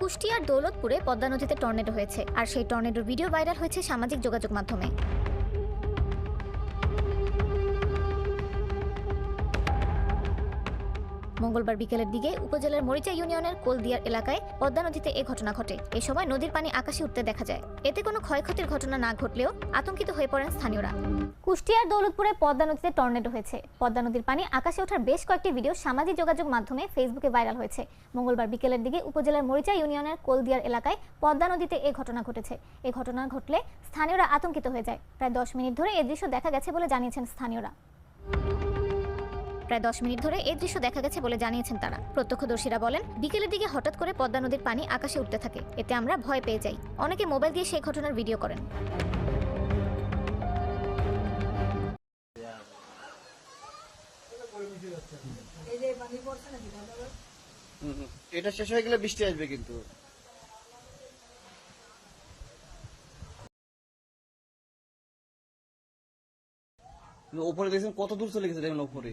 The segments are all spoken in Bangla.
কুষ্টিয়ার দৌলতপুরে পদ্মা নদীতে টর্নেডো হয়েছে। আর সেই টর্নেডোর ভিডিও ভাইরাল হয়েছে সামাজিক যোগাযোগ মাধ্যমে। মঙ্গলবার বিকেলের দিকে উপজেলার মরিচা ইউনিয়নের কোলদিয়ার এলাকায় পদ্মা নদীতে এ ঘটনা ঘটে। এ সময় নদীর পানি আকাশে উঠতে দেখা যায়। এতে কোনো ক্ষয়ক্ষতির ঘটনা না ঘটলেও আতঙ্কিত হয়ে পড়েন স্থানীয়রা। কুষ্টিয়ার দৌলতপুরে পদ্মা নদীতে টর্নেডো হয়েছে। পদ্মা নদীর পানি আকাশে ওঠার বেশ কয়েকটি ভিডিও সামাজিক যোগাযোগ মাধ্যমে ফেসবুকে ভাইরাল হয়েছে। মঙ্গলবার বিকেলের দিকে উপজেলার মরিচা ইউনিয়নের কোলদিয়ার এলাকায় পদ্মা নদীতে এ ঘটনা ঘটেছে। এ ঘটনা ঘটলে স্থানীয়রা আতঙ্কিত হয়ে যায়। প্রায় দশ মিনিট ধরে এই দৃশ্য দেখা গেছে বলে জানিয়েছেন স্থানীয়রা। প্রায় দশ মিনিট ধরে এই দৃশ্য দেখা গেছে বলে জানিয়েছেন তারা। প্রত্যক্ষদর্শীরা বলেন, বিকেলের দিকে হঠাৎ করে পদ্মা নদীর পানি আকাশে উঠতে থাকে। এতে আমরা ভয় পেয়ে যাই। অনেকে মোবাইল দিয়ে সেই ঘটনার ভিডিও করেন। এটা শেষ হয়ে গেলে বৃষ্টি আসবে কিন্তু। ওপরে দেখছেন কত দূর চলে গেছে দেখেন ওপরে।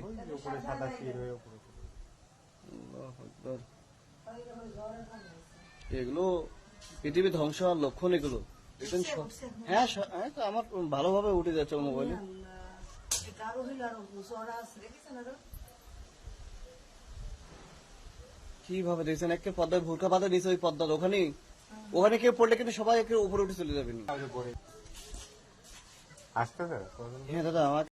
এগুলো পৃথিবী ধ্বংস হওয়ার লক্ষণ এগুলো। হ্যাঁ হ্যাঁ, তো আমার ভালোভাবে উঠে যাচ্ছে মোবাইলে কীভাবে দেখছেন? একে পদ্মায় ভুলকা পাতা নিচে ওই পদ্মার ওখানে। ওখানে কেউ পড়লে কিন্তু সবাই একে উপরে উঠে চলে যাবেন হ্যাঁ দাদা আমার